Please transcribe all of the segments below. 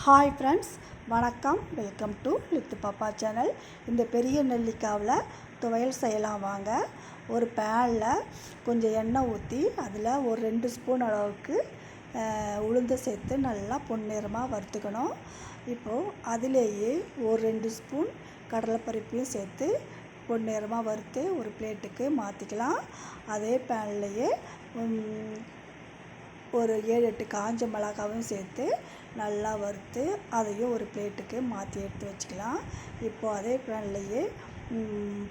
Hi friends வணக்கம். Welcome to Lithu Pappa channel இந்த பெரிய நெல்லிக்காவில் துவையல் செய்யலாம் வாங்க. ஒரு பேனில் கொஞ்சம் எண்ணெய் ஊற்றி அதில் ஒரு ரெண்டு ஸ்பூன் அளவுக்கு அஹ், உளுந்து சேர்த்து நல்லா பொன்னிறமாக வறுத்துக்கணும். இப்போது அதிலேயே ஒரு ரெண்டு ஸ்பூன் கடலைப்பருப்பையும் சேர்த்து பொன்னிறமாக வறுத்து ஒரு பிளேட்டுக்கு மாற்றிக்கலாம் அதே பேன்லேயே ஒரு ஏழு எட்டு காஞ்ச மிளகாவும் சேர்த்து நல்லா வறுத்து அதையும் ஒரு பிளேட்டுக்கு மாற்றி எடுத்து வச்சுக்கலாம். இப்போது அதே பேன்லேயே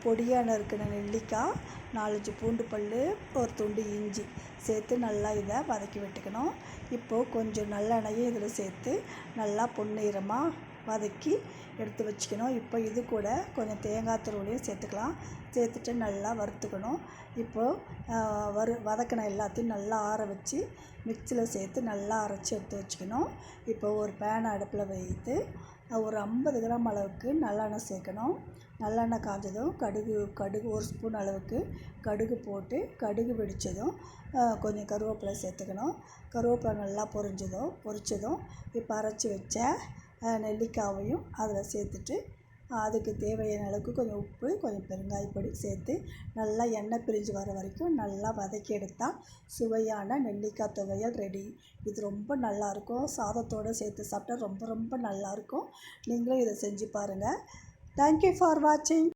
பொடியாக இருக்கிற நெல்லிக்காய் நாலஞ்சு பூண்டு பல் ஒரு துண்டு இஞ்சி சேர்த்து நல்லா இதை வதக்கி விட்டுக்கணும். இப்போது கொஞ்சம் நல்லெண்ணெயும் இதில் சேர்த்து நல்லா பொன்னிறமாக வதக்கி எடுத்து வச்சுக்கணும். இப்போ இது கூட கொஞ்சம் தேங்காய் துருவலையும் சேர்த்துக்கலாம். சேர்த்துட்டு நல்லா வறுத்துக்கணும். இப்போது வறு வதக்கின எல்லாத்தையும் நல்லா ஆற வச்சு மிக்சியில் சேர்த்து நல்லா அரைச்சி எடுத்து வச்சுக்கணும். இப்போ ஒரு பேனை அடுப்பில் வைத்து ஒரு ஐம்பது கிராம் அளவுக்கு நல்லெண்ணெய் சேர்க்கணும். நல்லெண்ணெய் காஞ்சதும் கடுகு கடுகு ஒரு ஸ்பூன் அளவுக்கு கடுகு போட்டு கடுகு வெடித்ததும் கொஞ்சம் கருவேப்பிலை சேர்த்துக்கணும். கருவேப்பிலை நல்லா பொரிஞ்சதும் பொரிச்சதும் இப்போ அரைச்சி வச்ச நெல்லிக்காவையும் அதில் சேர்த்துட்டு அதுக்கு தேவையான அளவுக்கு கொஞ்சம் உப்பு கொஞ்சம் பெருங்காயப்பொடி சேர்த்து நல்லா எண்ணெய் பிரிஞ்சு வர வரைக்கும் நல்லா வதக்கி எடுத்தால் சுவையான நெல்லிக்காய் துவையல் ரெடி இது ரொம்ப நல்லாயிருக்கும். சாதத்தோடு சேர்த்து சாப்பிட்டா ரொம்ப ரொம்ப நல்லாயிருக்கும். நீங்களும் இதை செஞ்சு பாருங்கள் தேங்க்யூ ஃபார் வாட்சிங்